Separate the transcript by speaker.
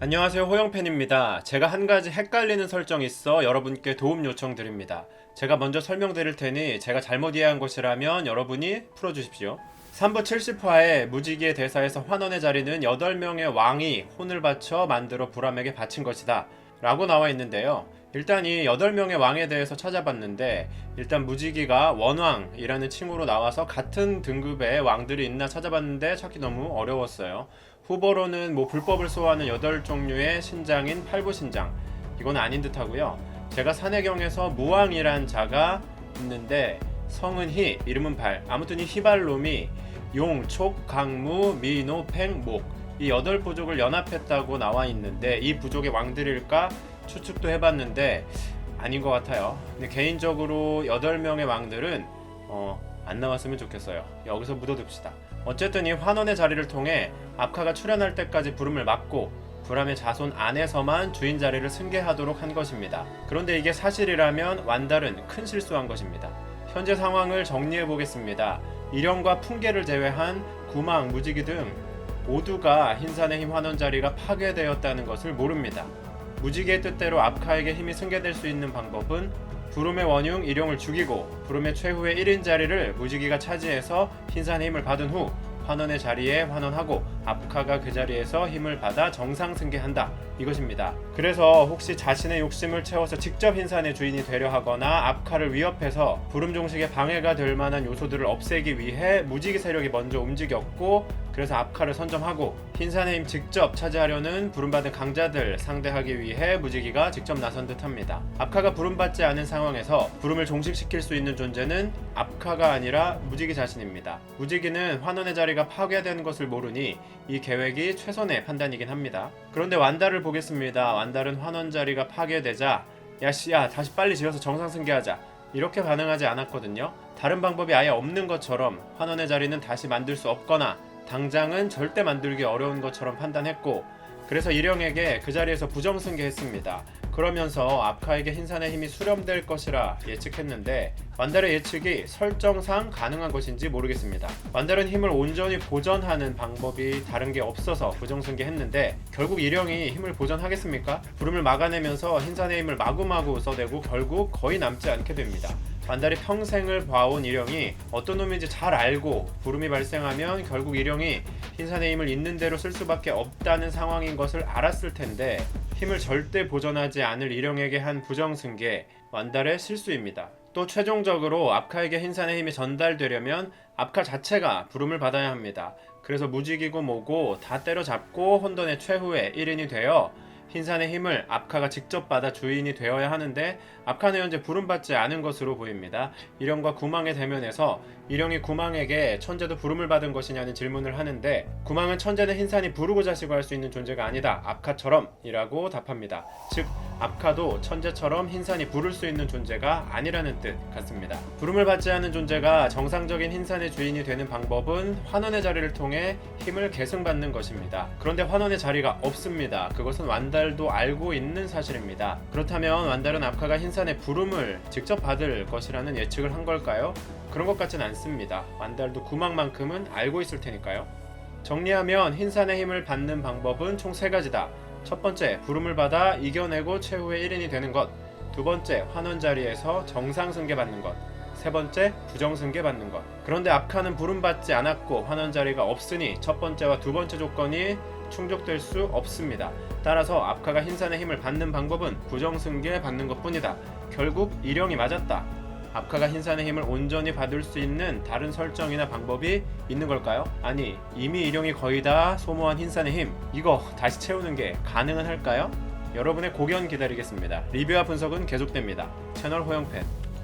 Speaker 1: 안녕하세요 호영팬입니다. 제가 한 가지 헷갈리는 설정이 있어 여러분께 도움 요청드립니다. 제가 먼저 설명드릴 테니 제가 잘못 이해한 것이라면 여러분이 풀어주십시오. 3부 70화에 무지개의 대사에서 환원의 자리는 8명의 왕이 혼을 바쳐 만들어 부람에게 바친 것이다 라고 나와 있는데요. 일단 이 8명의 왕에 대해서 찾아봤는데 일단 무지개가 원왕이라는 칭호로 나와서 같은 등급의 왕들이 있나 찾아봤는데 찾기 너무 어려웠어요. 후보로는 뭐 불법을 소화하는 8종류의 신장인 팔부신장 이건 아닌 듯 하고요. 제가 산해경에서 무왕이란 자가 있는데 성은 희, 이름은 발. 아무튼 이 희발놈이 용, 촉, 강무, 미노, 팽, 목. 이 여덟 부족을 연합했다고 나와 있는데 이 부족의 왕들일까 추측도 해봤는데 아닌 것 같아요. 근데 개인적으로 여덟 명의 왕들은 어, 안 나왔으면 좋겠어요. 여기서 묻어둡시다. 어쨌든 이 환원의 자리를 통해 압카가 출연할 때까지 부름을 막고 불암의 자손 안에서만 주인 자리를 승계하도록 한 것입니다. 그런데 이게 사실이라면 완달은 큰 실수한 것입니다. 현재 상황을 정리해 보겠습니다. 일영과 풍계를 제외한 구망, 무지기 등 모두가 흰산의 힘 환원 자리가 파괴되었다는 것을 모릅니다. 무지개의 뜻대로 압카에게 힘이 승계될 수 있는 방법은 부름의 원흉 일용을 죽이고 부름의 최후의 1인 자리를 무지개가 차지해서 흰산의 힘을 받은 후 환원의 자리에 환원하고 압카가 그 자리에서 힘을 받아 정상 승계한다 이것입니다. 그래서 혹시 자신의 욕심을 채워서 직접 흰산의 주인이 되려 하거나 압카를 위협해서 부름 종식에 방해가 될 만한 요소들을 없애기 위해 무지개 세력이 먼저 움직였고 그래서 압카를 선점하고 힘 직접 차지하려는 부름받은 강자들 상대하기 위해 무지개가 직접 나선 듯합니다. 압카가 부름받지 않은 상황에서 부름을 종식시킬 수 있는 존재는 압카가 아니라 무지개 자신입니다. 무지개는 환원의 자리가 파괴된 것을 모르니 이 계획이 최선의 판단이긴 합니다. 그런데 완달을 보겠습니다. 완달은 환원 자리가 파괴되자 야씨야 다시 빨리 지어서 정상 승계하자 이렇게 반응하지 않았거든요. 다른 방법이 아예 없는 것처럼 환원의 자리는 다시 만들 수 없거나 당장은 절대 만들기 어려운 것처럼 판단했고 그래서 일영에게 그 자리에서 부정승계했습니다. 그러면서 압카에게 흰산의 힘이 수렴될 것이라 예측했는데 완달의 예측이 설정상 가능한 것인지 모르겠습니다. 완달은 힘을 온전히 보전하는 방법이 다른 게 없어서 부정승계했는데 결국 일영이 힘을 보전하겠습니까? 부름을 막아내면서 흰산의 힘을 마구마구 써대고 결국 거의 남지 않게 됩니다. 완달이 평생을 봐온 일영이 어떤 놈인지 잘 알고 부름이 발생하면 결국 일영이 흰산의 힘을 있는 대로 쓸 수밖에 없다는 상황인 것을 알았을 텐데 힘을 절대 보전하지 않을 일영에게 한 부정승계 완달의 실수입니다. 또 최종적으로 압카에게 흰산의 힘이 전달되려면 압카 자체가 부름을 받아야 합니다. 그래서 무지기고 뭐고 다 때려잡고 혼돈의 최후의 1인이 되어 흰산의 힘을 압카가 직접 받아 주인이 되어야 하는데 압카는 현재 부름받지 않은 것으로 보입니다. 일영과 구망의 대면에서 일영이 구망에게 천재도 부름을 받은 것이냐는 질문을 하는데 구망은 천재는 흰산이 부르고 자시고 할 수 있는 존재가 아니다. 압카처럼 이라고 답합니다. 즉 압카도 천재처럼 흰산이 부를 수 있는 존재가 아니라는 뜻 같습니다. 부름을 받지 않은 존재가 정상적인 흰산의 주인이 되는 방법은 환원의 자리를 통해 힘을 계승받는 것입니다. 그런데 환원의 자리가 없습니다. 그것은 완달도 알고 있는 사실입니다. 그렇다면 완달은 압카가 흰산의 부름을 직접 받을 것이라는 예측을 한 걸까요? 그런 것 같진 않습니다. 완달도 구망만큼은 알고 있을 테니까요. 정리하면 흰산의 힘을 받는 방법은 총세 가지다. 첫 번째, 부름을 받아 이겨내고 최후의 1인이 되는 것. 두 번째, 환원 자리에서 정상 승계 받는 것. 세 번째, 부정 승계 받는 것. 그런데 압카는 부름받지 않았고 환원 자리가 없으니 첫 번째와 두 번째 조건이 충족될 수 없습니다. 따라서 압카가 흰산의 힘을 받는 방법은 부정 승계 받는 것뿐이다. 결국 일영이 맞았다. 압카가 흰산의 힘을 온전히 받을 수 있는 다른 설정이나 방법이 있는 걸까요? 아니 이미 일용이 거의 다 소모한 흰산의 힘 이거 다시 채우는 게 가능은 할까요? 여러분의 고견 기다리겠습니다. 리뷰와 분석은 계속됩니다. 채널 호영팬